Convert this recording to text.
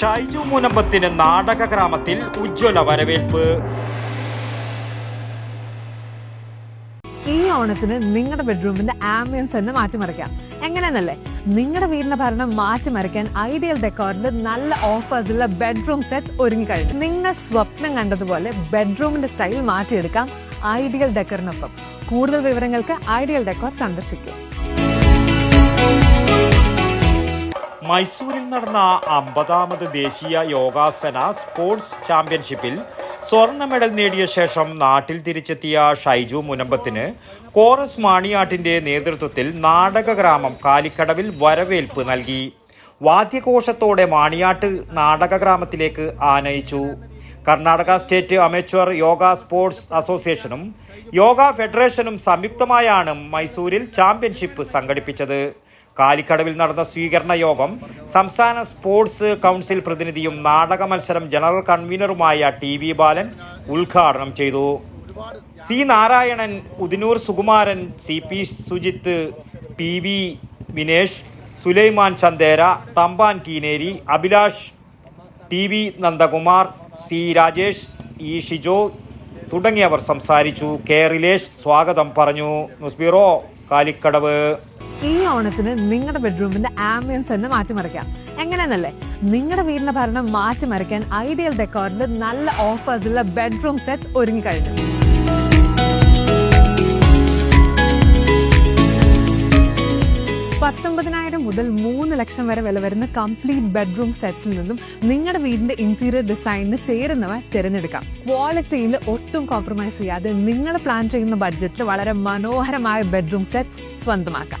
ഷൈജു മുനമ്പത്തിന് നാടക ഗ്രാമത്തിൽ ഉജ്ജ്വല വരവേൽപ്പ്. ഈ ഓണത്തിന് നിങ്ങളുടെ ബെഡ്റൂമിന്റെ ആംബിയൻസ് തന്നെ മാറ്റിമറിക്കാം എങ്ങനെയാണല്ലേ നിങ്ങളുടെ വീടിന്റെ ഭരണം മാറ്റിമറിക്കാൻ ഐഡിയൽ ഡെക്കോറിന്റെ നല്ല ഓഫേഴ്സുള്ള ബെഡ്റൂം സെറ്റ്സ് ഒരുങ്ങി കഴിഞ്ഞു നിങ്ങൾ സ്വപ്നം കണ്ടതുപോലെ ബെഡ്റൂമിന്റെ സ്റ്റൈൽ മാറ്റിയെടുക്കാം ഐഡിയൽ ഡെക്കറിനൊപ്പം. കൂടുതൽ വിവരങ്ങൾക്ക് ഐഡിയൽ ഡെക്കോർ സന്ദർശിക്കുക. മൈസൂരിൽ നടന്ന അമ്പതാമത് ദേശീയ യോഗാസന സ്പോർട്സ് ചാമ്പ്യൻഷിപ്പിൽ സ്വർണ മെഡൽ നേടിയ ശേഷം നാട്ടിൽ തിരിച്ചെത്തിയ ഷൈജു മുനമ്പത്തിന് കോറസ് മാണിയാട്ടിന്റെ നേതൃത്വത്തിൽ നാടകഗ്രാമം കാലിക്കടവിൽ വരവേൽപ്പ് നൽകി. വാദ്യഘോഷത്തോടെ മാണിയാട്ട് നാടകഗ്രാമത്തിലേക്ക് ആനയിച്ചു. Karnataka state amateur yoga sports അസോസിയേഷനും യോഗ ഫെഡറേഷനും സംയുക്തമായാണ് മൈസൂരിൽ ചാമ്പ്യൻഷിപ്പ് സംഘടിപ്പിച്ചത്. കാലിക്കടവിൽ നടന്ന സ്വീകരണ യോഗം സംസ്ഥാന സ്പോർട്സ് കൗൺസിൽ പ്രതിനിധിയും നാടക മത്സരം ജനറൽ കൺവീനറുമായ ടി വി ബാലൻ ഉദ്ഘാടനം ചെയ്തു. C Narayanan Udinoor Sukumaran C P Sujith P V Vinesh Sulaiman Chandera Thampan Keeneri Abhilash T V Nandakumar C Rajesh E Shijo തുടങ്ങിയവർ സംസാരിച്ചു. കെ റിലേഷ് സ്വാഗതം പറഞ്ഞു. News bureau Kalikkadavu. ഈ ഓണത്തിന് നിങ്ങളുടെ ബെഡ്റൂമിന്റെ ആംബിയൻസ് തന്നെ മാറ്റിമറിക്കാം. എങ്ങനെയെന്നല്ലേ നിങ്ങളുടെ വീടിന്റെ ഭരണം മാറ്റിമറിക്കാൻ ഐഡിയൽ ഡെക്കോറിന്റെ നല്ല ഓഫേഴ്സുള്ള ബെഡ്റൂം സെറ്റ്സ് ഒരുങ്ങി കഴിഞ്ഞു പത്തൊമ്പതിനായിരം മുതൽ മൂന്ന് ലക്ഷം വരെ വില വരുന്ന കംപ്ലീറ്റ് ബെഡ്റൂം സെറ്റ്സിൽ നിന്നും നിങ്ങളുടെ വീടിന്റെ ഇന്റീരിയർ ഡിസൈനിന് ചേരുന്നവ തിരഞ്ഞെടുക്കാം. ക്വാളിറ്റിയിൽ ഒട്ടും കോംപ്രമൈസ് ചെയ്യാതെ നിങ്ങൾ പ്ലാൻ ചെയ്യുന്ന ബഡ്ജറ്റിൽ വളരെ മനോഹരമായ ബെഡ്റൂം സെറ്റ്സ് സ്വന്തമാക്കാം.